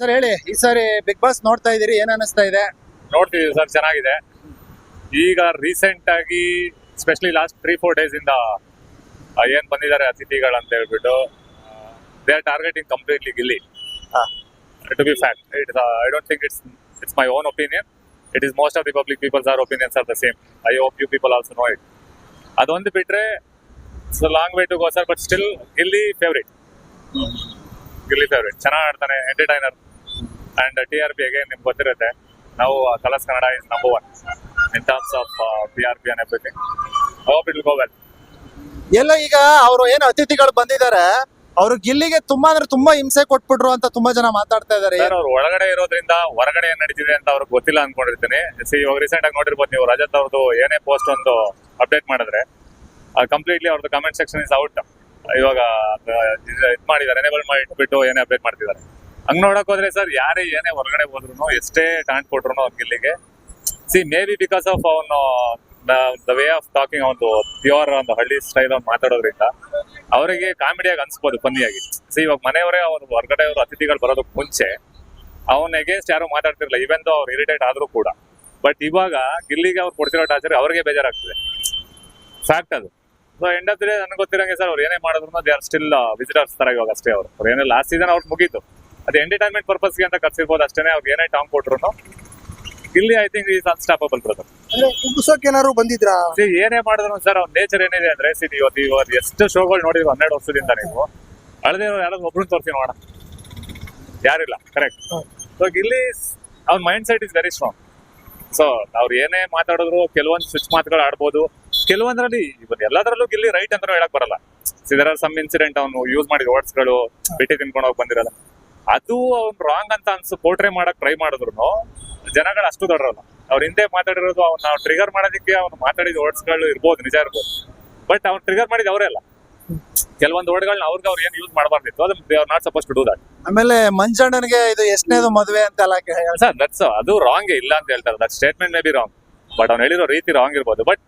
Sir ಹೇಳಿ ಈ ಸಾರಿ ಬಿಗ್ ಬಾಸ್ ನೋಡ್ತಾ ಇದೀರಿ ಏನ್ ಅನಿಸ್ತಾ ಇದೆ? ನೋಡ್ತೀವಿ ಸರ್ ಚೆನ್ನಾಗಿದೆ. ಈಗ ರೀಸೆಂಟ್ ಆಗಿ specially last three four days ಇಂದ ಆ, ಏನ್ ಬಂದಿದ್ದಾರೆ ಅತಿಥಿಗಳು ಅಂತ ಹೇಳ್ಬಿಟ್ಟು they are targeting completely Gilli ಹಾ. To be fact it I don't think it's it's my own opinion it is most of the public peoples are opinions are the same I hope you people also know it ಅದೊಂದು ಬಿಟ್ರೆ it's long way to go sir but still Gilli favourite Gilli favourite ಚೆನ್ನಾಗಿ ಆಡ್ತಾನೆ entertainer and T R P again ನಿಮ್ಗೆ ಗೊತ್ತಿರುತ್ತೆ ನಾವು Colors Kannada is number one in terms of T R P on everything hope it go well ಎಲ್ಲ ಈಗ ಅವರು ಏನು ಅತಿಥಿಗಳು ಬಂದಿದ್ದಾರೆ ಅವರು ಗಿಲ್ಲಿಗೆ ತುಂಬಾ ಅಂದ್ರೆ ತುಂಬಾ ಹಿಂಸೆ ಕೊಟ್ಬಿಟ್ರು ಅಂತ ತುಂಬಾ ಜನ ಮಾತಾಡ್ತಾ ಇದಾರೆ ಅವ್ರು ಒಳಗಡೆ ಇರೋದ್ರಿಂದ ಹೊರಗಡೆ ಏನ್ ನಡೀತಿದೆ ಅಂತ ಅವ್ರಿಗೆ ಗೊತ್ತಿಲ್ಲ ಅನ್ಕೊಂಡಿರ್ತೀನಿ. ಸಿ ಇವಾಗ ರೀಸೆಂಟ್ ಆಗಿ ನೋಡಿರ್ಬೋದು ನೀವು ರಜತ್ ಅವ್ರದ್ದು ಏನೇ ಪೋಸ್ಟ್ ಒಂದು ಅಪ್ಡೇಟ್ ಮಾಡಿದ್ರೆ ಕಂಪ್ಲೀಟ್ಲಿ ಅವ್ರದ್ದು ಕಮೆಂಟ್ ಸೆಕ್ಷನ್ ಇಸ್ ಔಟ್ ಇವಾಗ ಇದ್ ಮಾಡಿದ್ದಾರೆ ಎನೇಬಲ್ ಮಾಡಿ ಇಟ್ಬಿಟ್ಟು ಏನೇ ಅಪ್ಡೇಟ್ ಮಾಡ್ತಿದ್ದಾರೆ. ಹಂಗ್ ನೋಡಕ್ ಹೋದ್ರೆ ಸರ್, ಯಾರೇ ಏನೇ ಹೊರಗಡೆ ಹೋದ್ರು ಎಷ್ಟೇ ಟಾಂಟ್ ಕೊಟ್ರು ಅವ್ರ ಗಿಲ್ಲಿಗೆ. See may be because of ಅವನು ದ ವೇ ಆಫ್ ಟಾಕಿಂಗ್ ಒಂದು ಪ್ಯೂರ್ ಒಂದು ಹಳ್ಳಿ ಸ್ಟೈಲ್ ಅವ್ನು ಮಾತಾಡೋದ್ರಿಂದ ಅವರಿಗೆ ಕಾಮಿಡಿಯಾಗಿ ಅನ್ಸ್ಬೋದು ಫನ್ನಿಯಾಗಿ ಸಿ ಇವಾಗ ಮನೆಯವರೇ ಅವ್ರು, ಹೊರಗಡೆ ಅವರು ಅತಿಥಿಗಳು ಬರೋದಕ್ಕೆ ಮುಂಚೆ ಅವನ್ ಎಗೇನ್ಸ್ಟ್ ಯಾರು ಮಾತಾಡ್ತಿರ್ಲಿಲ್ಲ ಈವೆನ್ ಅವ್ರು ಇರಿಟೇಟ್ ಆದ್ರೂ ಕೂಡ. ಬಟ್ ಇವಾಗ ಗಿಲ್ಲಿಗೆ ಅವ್ರು ಕೊಡ್ತಿರೋ ಟಾರ್ಚರ್ ಅವ್ರಿಗೆ ಬೇಜಾರಾಗ್ತದೆ. ಫ್ಯಾಕ್ಟ್ ಅದು. So end of the day ನನಗೆ ಗೊತ್ತಿರಂಗೆ ಸರ್, ಅವ್ರು ಏನೇ ಮಾಡಿದ್ರು ದೇ ಆರ್ ಸ್ಟಿಲ್ ವಿಸಿಟರ್ಸ್ ತರ ಇವಾಗ ಅಷ್ಟೇ ಅವರು. ಅವ್ರು ಏನೇ ಲಾಸ್ಟ್ ಸೀಸನ್ ಅವ್ರು ಮುಗೀತು. ಅದು ಎಂಟರ್ಟೈನ್ಮೆಂಟ್ ಪರ್ಪಸ್ಗೆ ಅಂತ ಕರ್ಸಿರ್ಬೋದು ಅಷ್ಟೇ ಅವ್ರಿಗೆ ಏನೇ ಟಾಂಗ್ ಕೊಟ್ರು ಇಲ್ಲಿ I think is unstoppable brother ಏನಾದ್ರು ಬಂದಿದ್ರಾ? ಏನೇ ಮಾಡಿದ್ರು ಸರ್ ಅವ್ರ ನೇಚರ್ ಏನಿದೆ ಅಂದ್ರೆ ಸಿ ಇವತ್ತು ಇವತ್ತು ಎಷ್ಟು ಶೋಗಳು ನೋಡಿದ್ರು ಹನ್ನೆರಡು ವರ್ಷದಿಂದ ನೀವು ಅಳದೆ ಯಾರಾದ್ರು ಒಬ್ರು ತೋರಿಸಿ ನೋಡ ಯಾರಿಲ್ಲ ಕರೆಕ್ಟ್. ಸೊ ಇಲ್ಲಿ ಅವ್ರ mind set is very strong so ಅವ್ರು ಏನೇ ಮಾತಾಡಿದ್ರು ಕೆಲವೊಂದು ಸ್ವಿಚ್ ಮಾತುಗಳು ಆಡ್ಬೋದು. ಕೆಲವೊಂದ್ರಲ್ಲಿ ಇವತ್ತು ಎಲ್ಲದರಲ್ಲೂ ಗಿಲ್ಲಿ ರೈಟ್ ಅಂತ ಹೇಳಕ್ ಬರಲ್ಲ. ಇದರ ಸಮ್ ಇನ್ಸಿಡೆಂಟ್ ಅವನು ಯೂಸ್ ಮಾಡಿದ ವರ್ಡ್ಸ್ಗಳು ಬಿಟ್ಟಿ ತಿನ್ಕೊಂಡು ಹೋಗಿ ಬಂದಿರಲ್ಲ. ಅದು ಅವ್ನು ರಾಂಗ್ ಅಂತ ಅನ್ಸು ಪೋರ್ಟ್ರೇ ಮಾಡಕ್ ಟ್ರೈ ಮಾಡಿದ್ರು ಜನಗಳು ಅಷ್ಟು ದೊಡ್ಡರಲ್ಲ ಅವ್ರ ಹಿಂದೆ ಮಾತಾಡಿರೋದು ಅವ್ನ ಟ್ರಿಗರ್ ಮಾಡೋದಕ್ಕೆ ಅವ್ನು ಮಾತಾಡಿದ ವರ್ಡ್ಸ್ಗಳು ಇರ್ಬೋದು ನಿಜ ಇರ್ಬೋದು. ಬಟ್ ಅವ್ನು ಟ್ರಿಗರ್ ಮಾಡಿದ ಅವರೇ ಅಲ್ಲ. ಕೆಲವೊಂದು ವರ್ಡ್ಗಳನ್ನ ಅವ್ರಿಗೆ ಅವ್ರು ಏನು ಯೂಸ್ ಮಾಡಬಾರ್ದಿತ್ತು ಅದು they not suppose to do that ಆಮೇಲೆ ಮಂಜಣ್ಣನಿಗೆ ಇದು ಎಷ್ಟನೇದು ಮದುವೆ ಅಂತ ಎಲ್ಲ. ಸರ್ ದಟ್ಸ್ ಅದು ರಾಂಗ್ ಇಲ್ಲ ಅಂತ ಹೇಳ್ತಾರೆ. That statement may be wrong but ಅವ್ನು ಹೇಳಿರೋ ರೀತಿ ರಾಂಗ್ ಇರ್ಬೋದು. ಬಟ್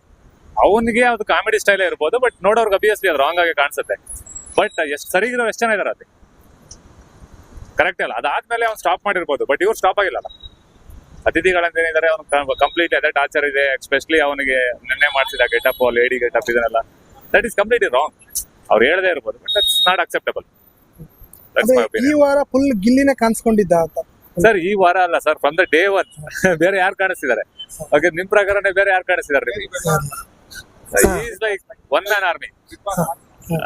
ಅವನಿಗೆ ಅದು ಕಾಮಿಡಿ ಸ್ಟೈಲೇ ಇರ್ಬೋದು. ಬಟ್ ನೋಡೋರ್ಗೆ ಅಬಿಯಸ್ಲಿ ಅದು ರಾಂಗ್ ಆಗಿ ಕಾಣಿಸುತ್ತೆ. ಬಟ್ ಎಷ್ಟು ಸರಿ ಇರೋ ಎಷ್ಟು ಜನ ಇದಾರೆ ಅದು ಕರೆಕ್ಟ್ ಅಲ್ಲ. ಅದಾದ್ಮೇಲೆ ಅವ್ನು ಸ್ಟಾಪ್ ಮಾಡಿರ್ಬೋದು. ಬಟ್ ಇವ್ರು ಸ್ಟಾಪ್ ಆಗಿಲ್ಲಲ್ಲ. ಅತಿಥಿಗಳಂತ ಏನಿದ್ದಾರೆ ಅವ್ನು ಕಂಪ್ಲೀಟ್ ಅದೇ ಟಾರ್ಚರ್ ಇದೆ. ಎಸ್ಪೆಷಲಿ ಅವನಿಗೆ ನಿನ್ನೆ ಮಾಡಿಸಿದ ಗೆಟಪ್ ಲೇಡಿ ಗೆಟಪ್ ಇದನ್ನೆಲ್ಲ. ದಟ್ ಈಸ್ ಕಂಪ್ಲೀಟ್ ರಾಂಗ್ ಅವ್ರು ಹೇಳದೇ ಇರ್ಬೋದು ಬಟ್ ದಟ್ಸ್ ನಾಟ್ ಅಕ್ಸೆಪ್ಟಬಲ್ ಈ ವಾರ ಫುಲ್ ಗಿಲ್ಲಿನೇ ಕಾಣಿಸ್ಕೊಂಡಿದ್ದ ಅಂತ. ಸರ್ ಈ ವಾರ ಅಲ್ಲ sir from the day one ಬೇರೆ ಯಾರು ಕಾಣಿಸ್ತಿದ್ದಾರೆ? ಓಕೆ ನಿಮ್ ಪ್ರಕಾರನೇ ಬೇರೆ ಯಾರು ಕಾಣಿಸ್ತಿದ್ದಾರೆ ಒನ್ ಮ್ಯಾನ್ ಆರ್ಮಿ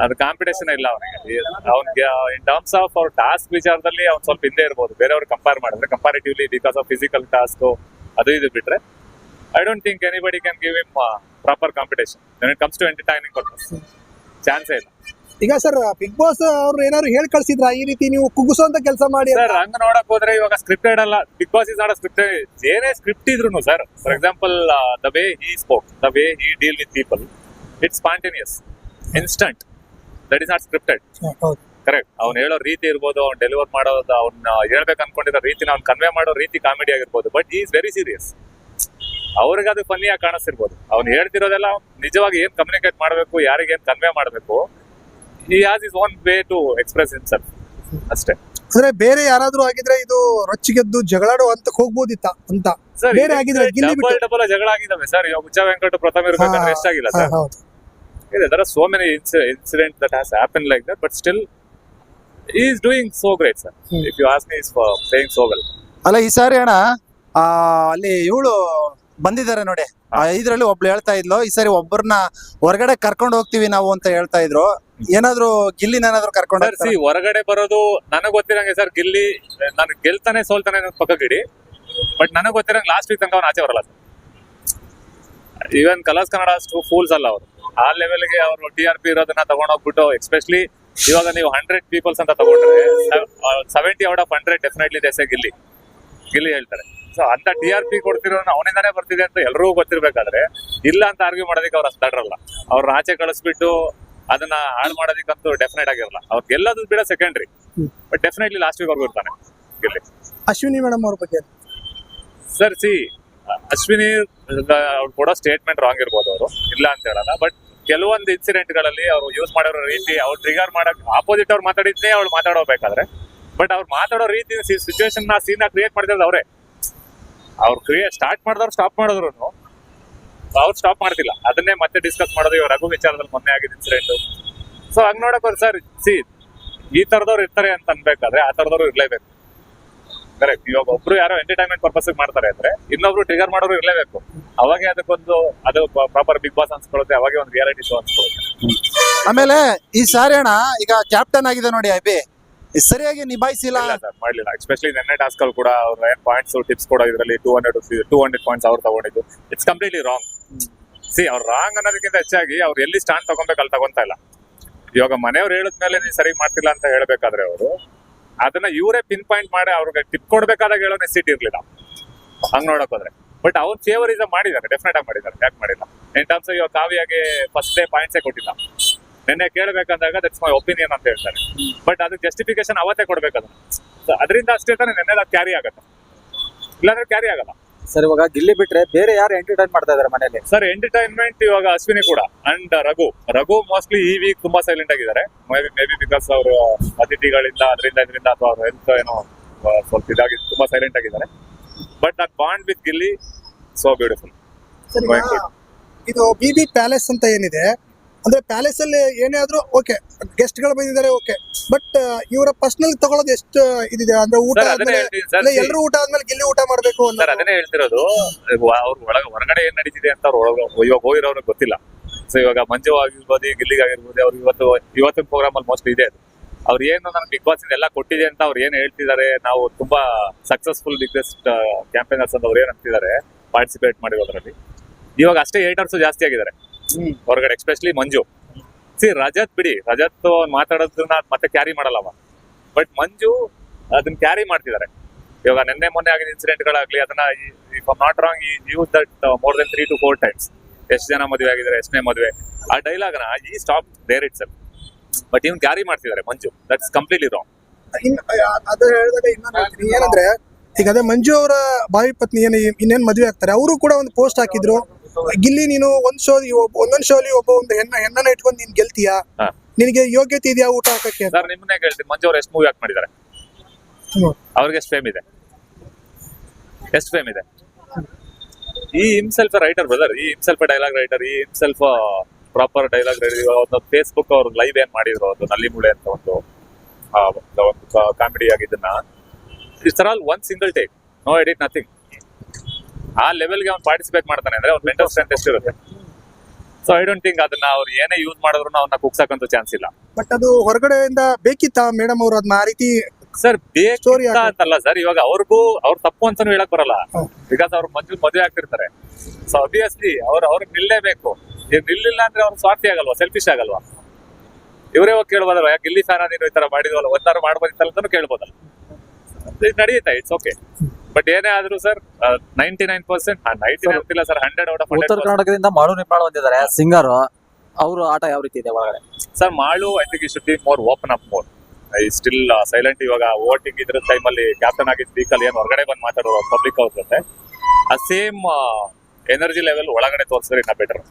ಅದು ಕಾಂಪಿಟೇಷನ್ ಇಲ್ಲ ಅವನಿಗೆ. ಅವ್ನಿಗೆ ಇನ್ ಟರ್ಮ್ಸ್ ಆಫ್ ಅವ್ರ ಟಾಸ್ಕ್ ವಿಚಾರದಲ್ಲಿ ಅವ್ನು ಸ್ವಲ್ಪ ಹಿಂದೆ ಇರ್ಬೋದು. ಬೇರೆಯವ್ರು ಕಂಪೇರ್ ಮಾಡಿದ್ರೆ comparatively because of physical task ಅದು ಇದು ಬಿಟ್ರೆ I don't think anybody can give him proper competition it comes to entertaining purpose ಚಾನ್ಸೇ ಇಲ್ಲ. ಈಗ ಸರ್ ಬಿಗ್ ಬಾಸ್ ಅವ್ರು ಏನಾದ್ರು ಹೇಳಿ ಕಳ್ಸಿದ್ರ? ಈ ರೀತಿ ನೀವು ಕುಗ್ಗಿಸುವಂತ ಕೆಲಸ ಮಾಡಿ? ಸರ್ ಹಂಗ ನೋಡಕ್ ಹೋದ್ರೆ ಇವಾಗ ಸ್ಕ್ರಿಪ್ಟೆಡ್ ಅಲ್ಲ. Bigg Boss is not script ಏನೇ ಸ್ಕ್ರಿಪ್ಟ್ ಇದ್ರು sir for example the way he spoke the way he deal with people it's spontaneous instant that is not scripted correct ಅವ್ನು ಹೇಳೋ ರೀತಿ ಇರ್ಬೋದು ಅವ್ನು ಡೆಲಿವರ್ ಮಾಡೋದು ಅವ್ನ ಹೇಳ್ಬೇಕು ಅನ್ಕೊಂಡಿರೋ ರೀತಿ ಅವ್ನು ಕನ್ವೆ ಮಾಡೋ ರೀತಿ ಕಾಮಿಡಿ ಆಗಿರ್ಬೋದು. ಬಟ್ ಈಸ್ ವೆರಿ ಸೀರಿಯಸ್ ಅವ್ರಿಗೆ ಅದು ಫನ್ನಿಯಾಗಿ ಕಾಣಿಸ್ತಿರ್ಬೋದು. ಅವ್ನು ಹೇಳ್ತಿರೋದೆಲ್ಲ ನಿಜವಾಗಿ ಏನ್ ಕಮ್ಯುನಿಕೇಟ್ ಮಾಡಬೇಕು ಯಾರಿಗೆ ಏನ್ ಕನ್ವೆ ಮಾಡಬೇಕು he has his own way to express in sir ಅಷ್ಟೇ. ಅಂದ್ರೆ ಬೇರೆ ಯಾರಾದ್ರೂ ಆಗಿದ್ರೆ ಇದು ರೊಚ್ಚಿಗೆದ್ದು ಜಗಳಾಡೋ ಅಂತ ಹೋಗ್ಬೋದಿತ್ತ ಅಂತ. ಸರ್ ಬೇರೆ ಆಗಿದ್ರೆ ಡಬಲ್ ಡಬಲ್ ಜಗಳ ಆಗಿದಾವೆ ಸರ್ ಇವಾಗ ಉಚ್ಚ ವೆಂಕಟ ಪ್ರಥಮ ಇರ್ಬೇಕಂದ್ರೆ ಎಷ್ಟಾಗಿಲ್ಲ ಸರ್? ಹೌದು ಇದೆ there are so that incident that has happen like that but still is doing so great sir If if you me, me is playing so well. ಅಲ್ಲ ಈ ಸಾರಿ ಅಣ್ಣ ಆ, ಅಲ್ಲಿ ಇವಳು ಬಂದಿದ್ದಾರೆ ನೋಡಿ. ಆ, ಇದ್ರಲ್ಲಿ ಒಬ್ಳು ಹೇಳ್ತಾ ಇದ್ಲು ಈ ಸಾರಿ ಒಬ್ಬರನ್ನ ಹೊರಗಡೆ ಕರ್ಕೊಂಡು ಹೋಗ್ತೀವಿ ನಾವು ಅಂತ ಹೇಳ್ತಾ ಇದ್ರು. ಏನಾದ್ರು ಗಿಲ್ಲಿನ ಏನಾದ್ರು ಕರ್ಕೊಂಡು ಸರ್ ಸಿ ಹೊರಗಡೆ ಬರೋದು ನನಗೆ ಗೊತ್ತಿರಂಗೆ ಸರ್ ಗಿಲ್ಲಿ ನಾನು ಗೆಲ್ತಾನೆ ಸೋಲ್ತಾನೆ ಅನ್ನೋದು ಪಕ್ಕಕ್ಕಿಡಿ ಬಟ್ ನನಗೆ ಗೊತ್ತಿರಂಗೆ ಲಾಸ್ಟ್ ವೀಕ್ ತನಕ ಅವ್ನು ಆಚೆ ಬರಲ್ಲ ಸರ್ ಈವನ್ ಕಲರ್ಸ್ ಕನ್ನಡ ಅಷ್ಟು ಫೂಲ್ಸ್ ಅಲ್ಲ ಅವರು. ಆ ಲೆವೆಲ್ಗೆ ಅವರು ಟಿ ಆರ್ ಪಿ ಇರೋದನ್ನ ತಗೊಂಡೋಗ್ಬಿಟ್ಟು ಎಸ್ಪೆಷಲಿ ಇವಾಗ ನೀವು ಹಂಡ್ರೆಡ್ ಪೀಪಲ್ಸ್ ಅಂತ ತಗೊಂಡ್ರೆ seventy out of hundred definitely ದೇಸೆ Gilli Gilli ಹೇಳ್ತಾರೆ. ಸೊ ಅಂತ ಟಿ ಆರ್ ಪಿ ಕೊಡ್ತಿರೋ ಅವನಿಂದಾನೇ ಬರ್ತಿದೆ ಅಂತ ಎಲ್ರಿಗೂ ಗೊತ್ತಿರ್ಬೇಕಾದ್ರೆ ಇಲ್ಲ ಅಂತ ಆರ್ಗ್ಯೂ ಮಾಡೋದಕ್ಕೆ ಅವ್ರು ಅಷ್ಟು ಅಲ್ಲ ಅವ್ರನ್ನ ಆಚೆ ಕಳಿಸ್ಬಿಟ್ಟು ಅದನ್ನ ಹಾಳು ಮಾಡೋದಕ್ಕಂತೂ ಡೆಫಿನೆಟ್ ಆಗಿರಲ್ಲ. ಅವ್ರು ಗೆಲ್ಲೋದು ಬಿಡ secondary but definitely last week ಅವ್ರಿಗೆ ಇರ್ತಾನೆ ಗಿಲ್ಲಿ ಅಶ್ವಿನಿ ಮೇಡಮ್ ಅವ್ರ ಬಗ್ಗೆ. ಸರ್ ಸಿ ಅಶ್ವಿನಿ ಅವ್ರು ಕೊಡೋ ಸ್ಟೇಟ್ಮೆಂಟ್ ರಾಂಗ್ ಇರ್ಬೋದು ಅವರು. ಇಲ್ಲ ಅಂತ ಹೇಳಲ್ಲ ಬಟ್ ಕೆಲವೊಂದು ಇನ್ಸಿಡೆಂಟ್ಗಳಲ್ಲಿ ಅವ್ರು ಯೂಸ್ ಮಾಡಿರೋ ರೀತಿ ಅವ್ರು ಟ್ರಿಗರ್ ಮಾಡಕ್ ಆಪೋಸಿಟ್ ಅವ್ರು ಮಾತಾಡಿದ್ನೇ ಅವ್ಳು ಮಾತಾಡೋಬೇಕಾದ್ರೆ ಬಟ್ ಅವ್ರು ಮಾತಾಡೋ ರೀತಿ ಸಿಚುವೇಶನ್ನ ಸೀನ್ ಕ್ರಿಯೇಟ್ ಮಾಡಿದ್ರೆ ಅವರೇ. ಅವ್ರು ಕ್ರಿಯೇಟ್ ಸ್ಟಾರ್ಟ್ ಮಾಡಿದವ್ರು ಸ್ಟಾಪ್ ಮಾಡಿದ್ರು ಅವ್ರು ಸ್ಟಾಪ್ ಮಾಡ್ತಿಲ್ಲ. ಅದನ್ನೇ ಮತ್ತೆ ಡಿಸ್ಕಸ್ ಮಾಡೋದು. ಇವ್ರ ರಘು ವಿಚಾರದಲ್ಲಿ ಮೊನ್ನೆ ಆಗಿದೆ ಇನ್ಸಿಡೆಂಟ್ ಸೊ ಹಂಗ್ ನೋಡಕ್ ಸರ್ ಸಿ ಈ ತರದವ್ರು ಇರ್ತಾರೆ ಅಂತ ಅನ್ಬೇಕಾದ್ರೆ ಆ ತರದವ್ರು ಇರ್ಲೇಬೇಕು. ಕರೆಕ್ಟ್ ಇವಾಗ ಒಬ್ರು ಯಾರೋ ಎಂಟರ್ಟೈನ್ಮೆಂಟ್ ಪರ್ಪಸ್ ಮಾಡ್ತಾರೆ ಅಂದ್ರೆ ಇನ್ನೊಬ್ರು ಟ್ರಿಗರ್ ಮಾಡೋರು ಇರಲೇಬೇಕು. ಅವಾಗೆ ಅದಕ್ಕೊಂದು ಅದು ಪ್ರಾಪರ್ ಬಿಗ್ ಬಾಸ್ ಅನ್ಸ್ಕೊಳ್ಳುತ್ತೆ ಅವಾಗೆ ಒಂದು ರಿಯಾಲಿಟಿ ಶೋ ಅನ್ಸ್ಕೊಳ್ಳುತ್ತೆ. ಆಮೇಲೆ ಈ ಸಾರಿ ಅಣ್ಣ ಈಗ ಕ್ಯಾಪ್ಟನ್ ಆಗಿದೆ ನೋಡಿ ಅಬಿ ಸರಿಯಾಗಿ ನಿಭಾಯಿಸಿಲ್ಲ. ಮಾಡ್ಲಿಲ್ಲ. ಎಸ್ಪೆಷಲಿ ನೆನ್ನೆ ಟಾಸ್ಕ್ ಅಲ್ಲಿ ಕೂಡ ಅವ್ರ ಏನ್ ಪಾಯಿಂಟ್ಸ್ ಟಿಪ್ಸ್ ಕೂಡ ಇದರಲ್ಲಿ two hundred two hundred points ಅವ್ರು ತಗೊಂಡಿದ್ದು. ಇಟ್ಸ್ ಕಂಪ್ಲೀಟ್ಲಿ ರಾಂಗ್ ಸಿ ಅವ್ರು ರಾಂಗ್ ಅನ್ನೋದಕ್ಕಿಂತ ಹೆಚ್ಚಾಗಿ ಅವ್ರು ಎಲ್ಲಿ ಸ್ಟ್ಯಾಂಡ್ ತಗೊಬೇಕು ಅಲ್ಲಿ ತಗೊಂತ ಇಲ್ಲ. ಇವಾಗ ಮನೆಯವ್ರು ಹೇಳಿದ್ಮೇಲೆ ನೀವು ಸರಿ ಮಾಡ್ತಿಲ್ಲ ಅಂತ ಹೇಳ್ಬೇಕಾದ್ರೆ ಅವರು ಅದನ್ನ ಇವರೇ ಪಿನ್ ಪಾಯಿಂಟ್ ಮಾಡಿ ಅವ್ರಿಗೆ ಟಿಪ್ ಕೊಡ್ಬೇಕಾದಾಗ ಹೇಳೋ ಸೀಟ್ ಇರ್ಲಿಲ್ಲ. ಹಂಗ್ ನೋಡಕ್ ಹೋದ್ರೆ. ಬಟ್ ಅವ್ರು ಫೇವರಿಸಮ್ ಮಾಡಿದ್ದಾರೆ ಡೆಫಿನೆಟ್ ಆಗಿ ಮಾಡಿದ್ದಾರೆ. ಯಾಕೆ ಮಾಡಿಲ್ಲ? ಇನ್ ಟರ್ಮ್ಸ್ ಇವಾಗ ಕಾವ್ಯಾಗೆ ಫಸ್ಟ್ ಡೇ ಪಾಯಿಂಟ್ಸೇ ಕೊಟ್ಟಿಲ್ಲ. ನಿನ್ನೆ ಕೇಳಬೇಕಂದಾಗ ದಟ್ಸ್ ಮೈ ಒಪಿನಿಯನ್ ಅಂತ ಹೇಳ್ತಾರೆ. ಬಟ್ ಅದಕ್ಕೆ ಜಸ್ಟಿಫಿಕೇಶನ್ ಅವತ್ತೇ ಕೊಡ್ಬೇಕು ಅದನ್ನ ಅದರಿಂದ ಅಷ್ಟೇ ತಾನೇ ನೆನ್ನೆ ಕ್ಯಾರಿ ಆಗುತ್ತೆ. ಇಲ್ಲಾಂದ್ರೆ ಕ್ಯಾರಿ ಆಗಲ್ಲ. ಸರ್ ಇವಾಗ ಗಿಲ್ಲಿ ಬಿಟ್ರೆ ಬೇರೆ ಯಾರು ಎಂಟರ್ಟೈನ್ ಮಾಡ್ತಾ ಇದಾರೆ ಮನೆಯಲ್ಲಿ? ಸರ್ ಎಂಟರ್ಟೈನ್ಮೆಂಟ್ ಇವಾಗ ಅಶ್ವಿನಿ ಕೂಡ ಅಂಡ್ ರಘು. ರಘು ಮೋಸ್ಟ್ಲಿ ಈ ವೀಕ್ ತುಂಬಾ ಸೈಲೆಂಟ್ ಆಗಿದ್ದಾರೆ. May be may be because ಅವರು ಅತಿಥಿಗಳಿಂದ ಅದರಿಂದ ಇದರಿಂದ ಅಥವಾ ಅವ್ರ ಹೆಲ್ತ್ ಏನೋ ಸ್ವಲ್ಪ ಇದಾಗಿ ತುಂಬಾ ಸೈಲೆಂಟ್ ಆಗಿದ್ದಾರೆ. But not bond with Gilli so beautiful ಇದು ಬಿ ಬಿ ಪ್ಯಾಲೇಸ್ ಅಂತ ಏನಿದೆ ಅಂದ್ರೆ ಪ್ಯಾಲೇಸ್ ಅಲ್ಲಿ ಏನೇ ಆದ್ರೂ ಓಕೆ ಗೆಸ್ಟ್ಗಳು ಬಂದಿದ್ದಾರೆ ಓಕೆ ಬಟ್ ಇವರ ಪರ್ಸನಲ್ ತಗೊಳ್ಳೋದು ಎಷ್ಟು ಇದಿದೆ? ಅಂದ್ರೆ ಊಟ ಆದ್ಮೇಲೆ ಎಲ್ಲರೂ ಊಟ ಆದ್ಮೇಲೆ ಗಿಲ್ಲಿ ಊಟ ಮಾಡ್ಬೇಕು ಸರ್ ಅದನ್ನೇ ಹೇಳ್ತಿರೋದು ಅವ್ರ ಒಳಗ ಹೊರಗಡೆ ಏನ್ ನಡೀತಿದೆ ಅಂತ ಅವ್ರ ಇವಾಗ ಹೋಗಿರೋರ್ಗೆ ಗೊತ್ತಿಲ್ಲ. ಸೊ ಇವಾಗ ಮಂಜು ಆಗಿರ್ಬೋದು ಗಿಲ್ಲಿಗೆ ಆಗಿರ್ಬೋದು ಅವ್ರು ಇವತ್ತು ಇವತ್ತಿನ ಪ್ರೋಗ್ರಾಮ್ ಅಲ್ಲಿ ಮೋಸ್ಟ್ಲಿ ಇದೆ ಅದು. ಅವ್ರು ಏನು ನನಗೆ ಬಿಗ್ ಬಾಸ್ ಎಲ್ಲ ಕೊಟ್ಟಿದೆ ಅಂತ ಅವ್ರು ಏನ್ ಹೇಳ್ತಿದ್ದಾರೆ ನಾವು ತುಂಬಾ ಸಕ್ಸಸ್ಫುಲ್ ಬಿಗ್ಗೆಸ್ಟ್ ಕ್ಯಾಂಪೇನರ್ಸ್ ಅಂತ ಅವ್ರು ಏನ್ ಅಂತಿದ್ದಾರೆ ಪಾರ್ಟಿಸಿಪೇಟ್ ಮಾಡಿರೋದ್ರಲ್ಲಿ. ಇವಾಗ ಅಷ್ಟೇ ಏಟರ್ಸ್ ಜಾಸ್ತಿ ಆಗಿದ್ದಾರೆ. ಹೊರಗಡೆ ಎಸ್ಪೆಷಲಿ ಮಂಜು. ಸಿ ರಜತ್ ಬಿಡಿ, ರಜತ್ ಮಾತಾಡೋದನ್ನ ಮತ್ತೆ ಕ್ಯಾರಿ ಮಾಡಲ್ಲವ ಬಟ್ ಮಂಜು ಅದನ್ನ ಕ್ಯಾರಿ ಮಾಡ್ತಿದ್ದಾರೆ ಇವಾಗ ನಿನ್ನೆ ಮೊನ್ನೆ ಆಗಿದ ಇನ್ಸಿಡೆಂಟ್ ಗಳಾಗ್ಲಿ, ಅದನ್ನ not wrong use that more than three to four times ಎಷ್ಟು ಜನ ಮದುವೆ ಆಗಿದ್ದಾರೆ ಎಷ್ಟನೇ ಮದುವೆ. ಆ ಡೈಲಾಗ್ನ, ಈ ಸ್ಟಾಪ್ ದೇರ್ ಇಟ್ಸ್ ಬಟ್ ಇವ್ನು ಕ್ಯಾರಿ ಮಾಡ್ತಿದ್ದಾರೆ ಮಂಜು. ದಟ್ಸ್ ಕಂಪ್ಲೀಟ್ಲಿ ರಾಂಗ್ ಅದ ಏನಂದ್ರೆ, ಈಗ ಅದೇ ಮಂಜು ಅವರ ಬಾವಿ ಪತ್ನಿ ಏನು, ಇನ್ನೇನ್ ಮದುವೆ ಆಗ್ತಾರೆ, ಅವರು ಕೂಡ ಒಂದು ಪೋಸ್ಟ್ ಹಾಕಿದ್ರು. ಗಿಲ್ಲಿ ನೀನು ಒಂದ್ ಶೋ ಒಂದೊಂದ್ ಶೋ ಅಲ್ಲಿ ಒಬ್ಬ ಒಂದು ಹೆಣ್ಣ ಹೆಣ್ಣನ್ನ ಇಟ್ಕೊಂಡು ನೀನ್ ಗೆಲ್ತೀಯಾ? ಹಾ. ನಿನಗೆ ಯೋಗ್ಯತೆ ಇದೆಯಾ ಊಟ ಹಾಕಕ್ಕೆ. ಸರ್ ನಿಮ್ಮನ್ನೇ ಕೇಳ್ತೀನಿ. ಮಂಜು ಅವ್ರು ಎಷ್ಟು ಮೂವಿ ಆಕ್ಟ್ ಮಾಡಿದ್ದಾರೆ. ಅವ್ರಿಗೆ ಎಷ್ಟು ಫೇಮ್ ಇದೆ? ಎಷ್ಟು ಫೇಮ್ ಇದೆ? ಈ ಹಿಮ್ಸೆಲ್ಫ್ ರೈಟರ್ ಬ್ರದರ್ ಈ ಹಿಮ್ಸೆಲ್ಫ್ ಡೈಲಾಗ್ ರೈಟರ್ ಈ ಹಿಮ್ಸೆಲ್ಫ್ ಪ್ರಾಪರ್ ಡೈಲಾಗ್ ರೈಟರ್ ಒಂದು ಫೇಸ್ಬುಕ್ ಅವ್ರು ಲೈವ್ ಏನ್ ಮಾಡಿದ್ರು ಒಂದು ನಲ್ಲಿ ಮುಳೆ ಅಂತ ಒಂದು ಆ, ಒಂದು comedy ಆಗಿದ್ದನ್ನ. It's all one single take no edit nothing ಆ ಲೆವೆಲ್ಗೆ ಅವ್ನು ಪಾರ್ಟಿಸಿಪೇಟ್ ಮಾಡ್ತಾನೆ ಅಂದ್ರೆ ಅವ್ನ ಮೆಂಟಲ್ ಸ್ಟ್ರೆಂತ್ ಎಷ್ಟಿರುತ್ತೆ? ಸೊ ಐ ಡೋಂಟ್ ಥಿಂಕ್ ಅದನ್ನ ಅವ್ರು ಏನೇ ಯೂಸ್ ಮಾಡಿದ್ರು ಅವ್ನ ಕುಗ್ಸಕ್ಕಂತೂ ಚಾನ್ಸ್ ಇಲ್ಲ. ಬಟ್ ಅದು ಹೊರಗಡೆಯಿಂದ ಬೇಕಿತ್ತಾ ಮೇಡಮ್ ಅವರು ಅದನ್ನ ಆ ರೀತಿ ಸರ್ ಬೇಕು ಅಂತಲ್ಲ ಸರ್ ಇವಾಗ ಅವ್ರಿಗೂ ಅವ್ರ ತಪ್ಪು ಅಂತಾನು ಹೇಳಕ್ ಬರಲ್ಲ. ಬಿಕಾಸ್ ಅವ್ರ ಮದ್ವೆ ಮದುವೆ ಆಗ್ತಿರ್ತಾರೆ. ಸೊ ಅಬ್ವಿಯಸ್ಲಿ ಅವ್ರ ಅವ್ರಿಗೆ ನಿಲ್ಲೇಬೇಕು. ನೀವು ನಿಲ್ಲಿಲ್ಲ ಅಂದ್ರೆ ಅವ್ರು ಸ್ವಾರ್ಥಿ ಆಗಲ್ವಾ ಸೆಲ್ಫಿಶ್ ಆಗಲ್ವಾ? ಇವರೇ ಹೋಗಿ ಕೇಳ್ಬೋದಲ್ವ ಯಾಕೆ ಇಲ್ಲಿ ಫ್ಯಾನ್ ನೀನು ಈ ತರ ಮಾಡಿದ್ವಲ್ಲ ಒಂದಾರು ಮಾಡ್ಬೋದಿತ್ತಲ್ಲ ಅಂತಾನು ಕೇಳ್ಬೋದಲ್ಲ. ನಡೆಯುತ್ತೆ ಇಟ್ಸ್ ಓಕೆ ಬಟ್ ಏನೇ ಆದ್ರೂ sir ninety nine percent ninety ಗೊತ್ತಿಲ್ಲ ಸರ್ ಹಂಡ್ರೆಡ್ ಔಟ್ ಆಫ್ ಉತ್ತರ ಕರ್ನಾಟಕದಿಂದ ಮಾಡು ನಿಪ್ಪಾಳು ಬಂದಿದ್ದಾರೆ ಸಿಂಗರ್ ಅವರು ಆಟ ಯಾವ ರೀತಿ ಇದೆ ಒಳಗಡೆ? Sir Malu I think should be more open up more I still silent ಇವಾಗ ವೋಟಿಂಗ್ ಇದ್ರ ಅಲ್ಲಿ ಕ್ಯಾಪ್ಟನ್ ಆಗಿದ್ದ ವೀಕಲ್ಲಿ ಏನು ಹೊರಗಡೆ ಬಂದು ಮಾತಾಡೋರು ಪಬ್ಲಿಕ್ ಅವ್ರ ಜೊತೆ ಆ ಸೇಮ್ ಎನರ್ಜಿ ಲೆವೆಲ್ ಒಳಗಡೆ ತೋರಿಸಿದ್ರೆ ಇನ್ನ ಬೆಟರ್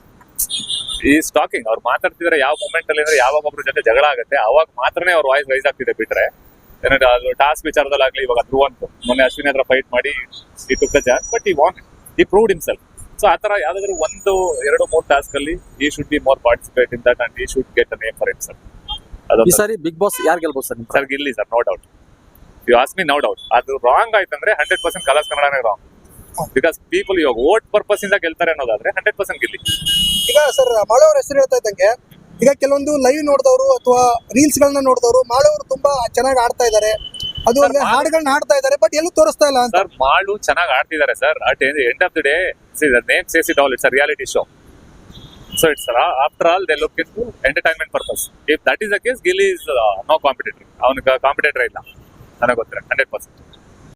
ಈ ಸ್ಟಾಕಿಂಗ್ ಅವ್ರು ಮಾತಾಡ್ತಿದ್ರೆ ಯಾವ ಮೂಮೆಂಟ್ ಅಲ್ಲಿ ಅಂದ್ರೆ ಯಾವಾಗ ಒಬ್ರ ಜೊತೆ ಜಗಳ ಆಗುತ್ತೆ ಅವಾಗ ಮಾತ್ರನೇ ಅವ್ರ ವಾಯ್ಸ್ ರೈಸ್ ಆಗ್ತಿದೆ ಬಿಟ್ರೆ ಏನಂದ್ರೆ ಅದು ಟಾಸ್ಕ್ ವಿಚಾರದಲ್ಲಾಗ್ಲಿ ಇವಾಗ ಥ್ರೂ ಅಂತ. ಮೊನ್ನೆ ಅಶ್ವಿನಿ ಹತ್ರ ಫೈಟ್ ಮಾಡಿ he took chance but he want he proved himself so ಆತರ ಯಾವ್ದಾದ್ರು ಒಂದು ಎರಡು ಮೂರು ಟಾಸ್ಕ್ ಅಲ್ಲಿ he should be more participate in that and he should get a name for sir ಈ ಸಾರಿ. ಬಿಗ್ ಬಾಸ್ ಯಾರು ಗೆಲ್ಬೋದು ಸರ್ ನಿಮ್ sir Gilli sir no doubt you ask me no doubt ಅದು ರಾಂಗ್ ಆಯ್ತಂದ್ರೆ ಹಂಡ್ರೆಡ್ ಪರ್ಸೆಂಟ್ ಕಲರ್ಸ್ ಕನ್ನಡನೇ wrong because people ಇವಾಗ vote purpose ಇಂದ ಗೆಲ್ತಾರೆ ಅನ್ನೋದಾದ್ರೆ ಹಂಡ್ರೆಡ್ ಪರ್ಸೆಂಟ್ ಗೆಲ್ಲಿ. ಈಗ ಸರ್ ಮಾಳವ್ರ ಹೆಸರು ಹೇಳ್ತಾ ಇದ್ದಂಗೆ ಈಗ ಕೆಲವೊಂದು ಲೈವ್ ನೋಡಿದವರು ಅಥವಾ ರೀಲ್ಸ್ ಗಳನ್ನ ನೋಡಿದವರು ಮಾಳವರು ತುಂಬಾ ಚೆನ್ನಾಗಿ ಆಡ್ತಾ ಇದ್ದಾರೆ ಅದು ಮಾಳು- ಹಾಡುಗಳನ್ನ ಆಡ್ತಾ ಇದ್ದಾರೆ ಬಟ್ ಎಲ್ಲೂ ತೋರಿಸ್ತಾ ಇಲ್ಲ ಅಂತ. ಸರ್ ಮಾಳು ಚೆನ್ನಾಗಿ ಆಡ್ತಿದ್ದಾರೆ sir at end of the day name says it all it's reality show so it's after all they look into entertainment purpose if that is a case Gilli is no competitor ಅವನಿಗೆ competitor ಇಲ್ಲ ನನಗೆ ಗೊತ್ತಿರ hundred percent